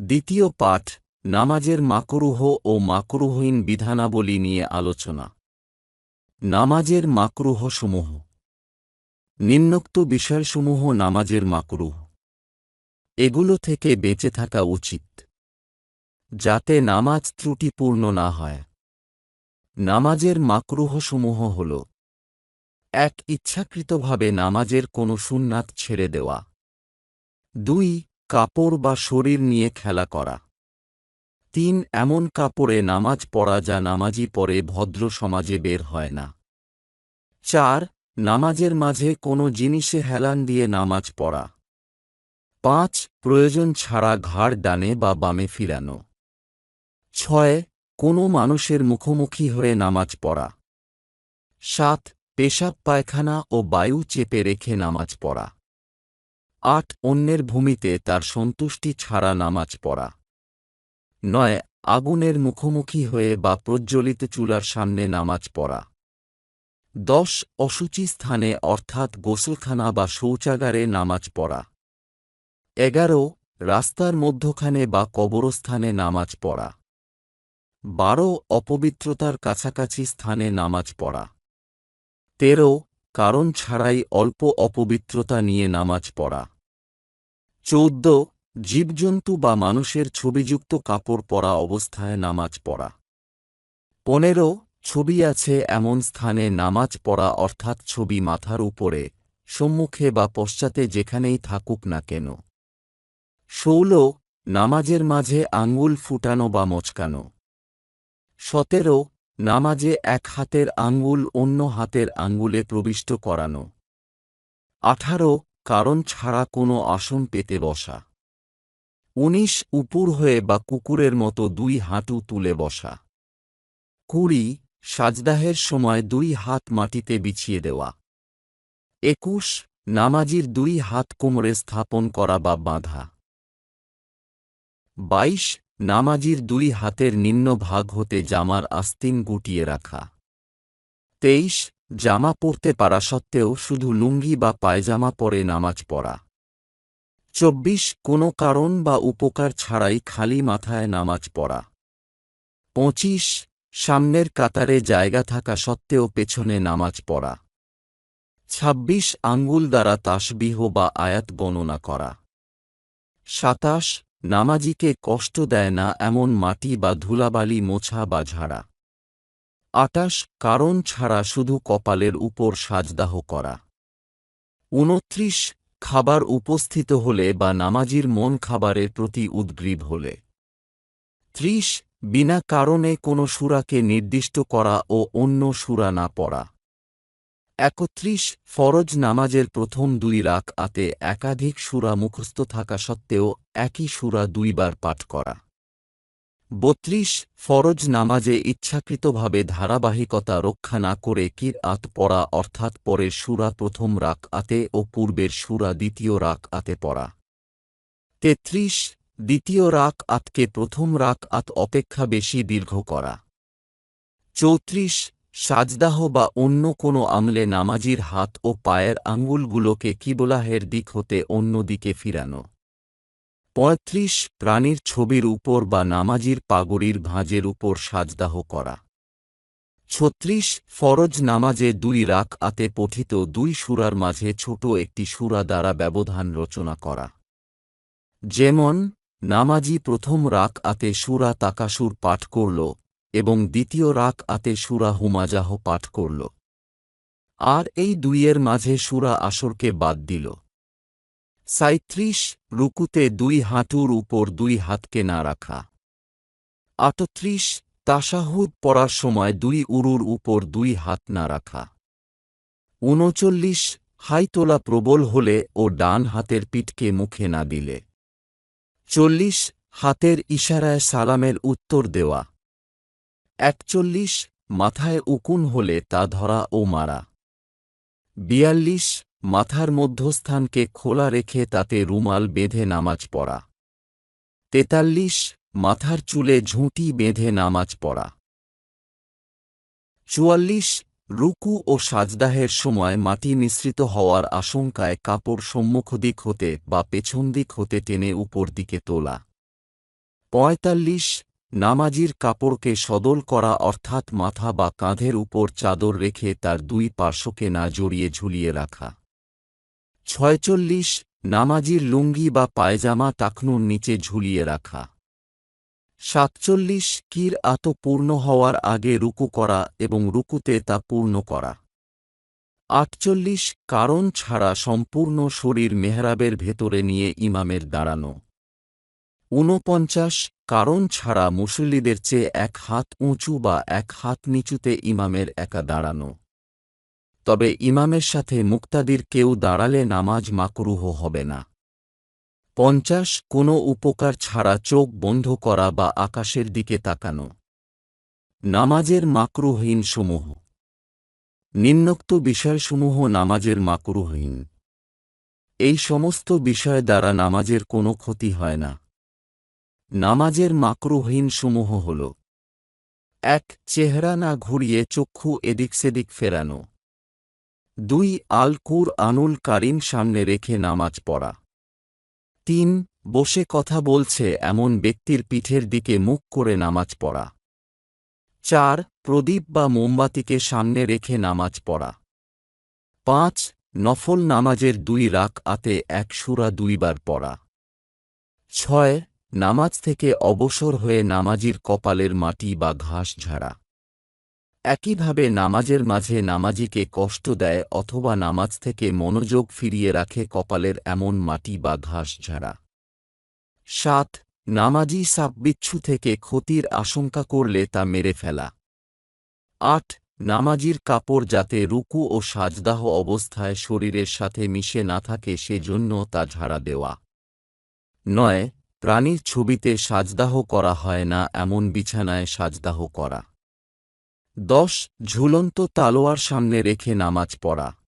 দ্বিতীয় পাঠ, নামাজের মাকরুহ ও মাকরুহীন বিধানাবলী নিয়ে আলোচনা। নামাজের মাকরুহসমূহ। নিম্নোক্ত বিষয়সমূহ নামাজের মাকরুহ। এগুলো থেকে বেঁচে থাকা উচিত। যাতে নামাজ ত্রুটিপূর্ণ না হয়। নামাজের মাকরুহসমূহ হল, এক, ইচ্ছাকৃতভাবে নামাজের কোনো সুন্নাত ছেড়ে দেওয়া। দুই কাপড় বা শরীর নিয়ে খেলা করা। তিন, এমন কাপড়ে নামাজ পড়া যা নামাজি পরে ভদ্র সমাজে বের হয় না। চার, নামাজের মাঝে কোনো জিনিসে হেলান দিয়ে নামাজ পড়া। পাঁচ, প্রয়োজন ছাড়া ঘাড় ডানে বা বামে ফিরানো। ছয়, কোনো মানুষের মুখোমুখি হয়ে নামাজ পড়া। সাত, পেশাব, পায়খানা ও বায়ু চেপে রেখে নামাজ পড়া। আট অন্যের ভূমিতে তার সন্তুষ্টি ছাড়া নামাজ পড়া। নয়, আগুনের মুখোমুখি হয়ে বা প্রজ্বলিত চুলার সামনে নামাজ পড়া। দশ, অসুচি স্থানে অর্থাৎ গোসলখানা বা শৌচাগারে নামাজ পড়া। এগারো, রাস্তার মধ্যখানে বা কবরস্থানে নামাজ পড়া। বারো, অপবিত্রতার কাছাকাছি স্থানে নামাজ পড়া। তেরো কারণ ছাড়াই অল্প অপবিত্রতা নিয়ে নামাজ পড়া। চৌদ্দ, জীবজন্তু বা মানুষের ছবিযুক্ত কাপড় পরা অবস্থায় নামাজ পড়া। পনেরো, ছবি আছে এমন স্থানে নামাজ পড়া অর্থাৎ ছবি মাথার উপরে, সম্মুখে বা পশ্চাতে যেখানেই থাকুক না কেন। ষোল, নামাজের মাঝে আঙ্গুল ফুটানো বা মচকানো। সতেরো নামাজে এক হাতের আঙ্গুল অন্য হাতের আঙ্গুলে প্রবিষ্ট করানো। আঠারো, কারণ ছাড়া কোনো আসন পেতে বসা। উনিশ, উপুর হয়ে বা কুকুরের মতো দুই হাঁটু তুলে বসা। কুড়ি, সাজদাহের সময় দুই হাত মাটিতে বিছিয়ে দেওয়া। একুশ, নামাজির দুই হাত কোমরে স্থাপন করা বা বাঁধা। বাইশ নামাজির দুই হাতের নিম্ন ভাগ হতে জামার আস্তিন গুটিয়ে রাখা। তেইশ, জামা পরতে পারা সত্ত্বেও শুধু লুঙ্গি বা পায়জামা পরে নামাজ পড়া। চব্বিশ, কোনো কারণ বা উপকার ছাড়াই খালি মাথায় নামাজ পড়া। পঁচিশ, সামনের কাতারে জায়গা থাকা সত্ত্বেও পেছনে নামাজ পড়া। ছাব্বিশ, আঙ্গুল দ্বারা তাসবিহ বা আয়াত গণনা করা। সাতাশ নামাজিকে কষ্ট দেয় না এমন মাটি বা ধুলাবালি মোছা বা ঝাড়া। আটাশ, কারণ ছাড়া শুধু কপালের উপর সাজদাহ করা। উনত্রিশ খাবার উপস্থিত হলে বা নামাজির মন খাবারের প্রতি উদ্গ্রীব হলে। ত্রিশ, বিনা কারণে কোনো সুরাকে নির্দিষ্ট করা ও অন্য সুরা না পড়া। একত্রিশ ফরজ নামাজের প্রথম দুই রাক আতে একাধিক সুরা মুখস্থ থাকা সত্ত্বেও একই সুরা দুইবার পাঠ করা। বত্রিশ ফরজ নামাজে ইচ্ছাকৃতভাবে ধারাবাহিকতা রক্ষা না করে কির আত পড়া অর্থাৎ পরের সুরা প্রথম রাক আতে ও পূর্বের সুরা দ্বিতীয় রাক আতে পড়া। তেত্রিশ দ্বিতীয় রাক আতকে প্রথম রাক আত অপেক্ষা বেশি দীর্ঘ করা। চৌত্রিশ সাজদাহ বা অন্য কোনো আমলে নামাজির হাত ও পায়ের আঙ্গুলগুলোকে কিবলাহের দিক হতে অন্য দিকে ফিরানো। পঁয়ত্রিশ, প্রাণীর ছবির উপর বা নামাজির পাগড়ির ভাঁজের উপর সাজদাহ করা। ছত্রিশ, ফরজ নামাজে দুই রাক আতে পঠিত দুই সুরার মাঝে ছোট একটি সুরা দ্বারা ব্যবধান রচনা করা। যেমন, নামাজি প্রথম রাক আতে সুরা তাকাসুর পাঠ করল এবং দ্বিতীয় রাক আতে সুরা হুমাজাহ পাঠ করল। আর এই দুইয়ের মাঝে সুরা আসরকে বাদ দিল। সাঁত্রিশ রুকুতে দুই হাঁটুর উপর দুই হাতকে না রাখা। আটত্রিশ তাসাহুদ পড়ার সময় দুই উরুর উপর দুই হাত না রাখা। উনচল্লিশ, হাইতোলা প্রবল হলে ও ডান হাতের পিঠকে মুখে না দিলে। চল্লিশ, হাতের ইশারায় সালামের উত্তর দেওয়া। একচল্লিশ, মাথায় উকুন হলে তা ধরা ও মারা। বিয়াল্লিশ, মাথার মধ্যস্থানকে খোলা রেখে তাতে রুমাল বেঁধে নামাজ পড়া। তেতাল্লিশ, মাথার চুলে ঝুঁটি বেঁধে নামাজ পড়া। চুয়াল্লিশ, রুকু ও সাজদাহের সময় মাটি মিশ্রিত হওয়ার আশঙ্কায় কাপড় সম্মুখ দিক হতে বা পেছন দিক হতে টেনে উপর দিকে তোলা। পঁয়তাল্লিশ নামাজির কাপড়কে সদল করা অর্থাৎ মাথা বা কাঁধের উপর চাদর রেখে তার দুই পার্শ্বকে না জড়িয়ে ঝুলিয়ে রাখা। ছয়চল্লিশ, নামাজির লুঙ্গি বা পায়জামা টাকনুর নিচে ঝুলিয়ে রাখা। সাতচল্লিশ, কির আত পূর্ণ হওয়ার আগে রুকু করা এবং রুকুতে তা পূর্ণ করা। আটচল্লিশ, কারণ ছাড়া সম্পূর্ণ শরীর মেহরাবের ভেতরে নিয়ে ইমামের দাঁড়ানো। ঊনপঞ্চাশ, কারণ ছাড়া মুসল্লিদের চেয়ে এক হাত উঁচু বা এক হাত নিচুতে ইমামের একা দাঁড়ানো। তবে ইমামের সাথে মুক্তাদির কেউ দাঁড়ালে নামাজ মাকরুহ হবে না। পঞ্চাশ, কোনো উপকার ছাড়া চোখ বন্ধ করা বা আকাশের দিকে তাকানো। নামাজের মাকরুহীন সমূহ। নিম্নোক্ত বিষয়সমূহ নামাজের মাকরুহীন। এই সমস্ত বিষয় দ্বারা নামাজের কোনো ক্ষতি হয় না। নামাজের মাকরুহীন সমূহ হল। এক, চেহারা না ঘুরিয়ে চক্ষু এদিক সেদিক ফেরানো। দুই আল কুর আনুল কারিম সামনে রেখে নামাজ পড়া। তিন, বসে কথা বলছে এমন ব্যক্তির পিঠের দিকে মুখ করে নামাজ পড়া। চার, প্রদীপ বা মোমবাতিকে সামনে রেখে নামাজ পড়া। পাঁচ, নফল নামাজের দুই রাক আতে এক সুরা দুইবার পড়া। ছয় নামাজ থেকে অবসর হয়ে নামাজির কপালের মাটি বা ঘাস ঝাড়া। একইভাবে নামাজের মাঝে নামাজিকে কষ্ট দেয় অথবা নামাজ থেকে মনোযোগ ফিরিয়ে রাখে কপালের এমন মাটি বা ঘাস ঝাড়া। সাত, নামাজি সাববিচ্ছু থেকে ক্ষতির আশঙ্কা করলে তা মেরে ফেলা। আট, নামাজির কাপড় যাতে রুকু ও সাজদাহ অবস্থায় শরীরের সাথে মিশে না থাকে সেজন্য তা ঝাড়া দেওয়া। নয় প্রাণীর ছবিতে সাজদাহ করা হয় না, এমন বিছানায় সাজদাহ করা। দশ, ঝুলন্ত তালোয়ার সামনে রেখে নামাজ পড়া।